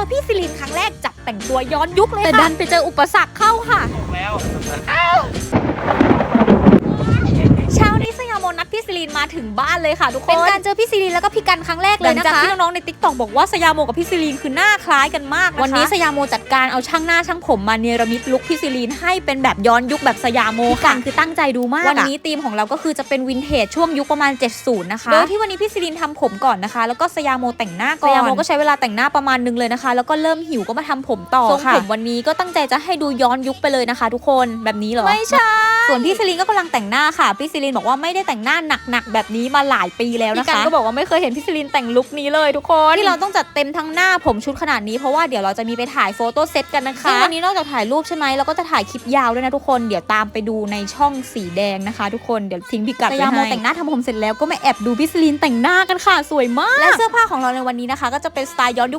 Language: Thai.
อพี่ซิลินครั้งแรกจับแต่งตัวย้อนยุคเลยแต่ค่ะดันไปเจออุปสรรคเข้าค่ะแล้ว เช้านี้สยามโมนัดพี่ซิ ลินมาถึงบ้านเลยค่ะทุกคน เป็นการเจอพี่ซิลินแล้วก็พี่กันครั้งแรกหเลลัยงนะจากคะที่น้องๆในติ๊กต็อกบอกว่าสยามโมกับพี่ซิลินคือหน้าคล้ายกันมากนะคะวันนี้สยามโมจัดการเอาช่างหน้าช่างผมมาเนรมิตลุคพี่ซิลินให้เป็นแบบย้อนยุคแบบสยามโมพี่กัค่ะนคือตั้งใจดูมากวันอะนี้ธีมของเราก็คือจะเป็นวินเทจช่วงยุคประมาณ 70 นะคะโดยที่วันนี้พี่ซิลินทำผมก่อนนะคะ แล้วก็สยามโมแต่งหน้าสก่อนยามโมก็ใช้เวลาแต่งหน้าประมาณนึงเลยนะคะ แล้วก็เริ่มหิวก็มาทำผมต่อทรงค่ะผมวันนี้ก็ตั้งใจจะให้ดูย้อนยุคไปเลยนะคะ ทุกคนแบบนี้เหรอไม่ใช่ ส่วนพี่ซิลินก็กำลังแต่งหน้าค่ะ พี่ซิลินบอกว่าไม่ได้แต่งหน้าหนักๆแบบนี้มาหลายปีแล้วพี่นะกันคะก็บอกว่าไม่เคยเห็นพี่ซิลินแต่งลุคนี้เลยทุกคนที่เราต้องจัดเต็มทั้งหน้าผมชุดขนาดนี้เพราะว่าเดี๋ยวเราจะมีไปถ่ายโฟโต้เซตกันนะคะซึ่งวันนี้นอกจากถ่ายรูปใช่ไหมเราก็จะถ่ายคลิปยาวด้วยนะทุกคนเดี๋ยวตามไปดูในช่องสีแดงนะคะ ทุกคนเดี๋ยวทิ้งพิกัดสไว้ยามโมให้แต่งหน้าทำผมเสร็จแล้วก็มาแอบดูพี่ซิลินแต่งหน้ากันค่ะสวยมากและเสื้อผ้าของเราในวันนี้นะคะ ก็จะเป็นสไตล์ย้อนยุค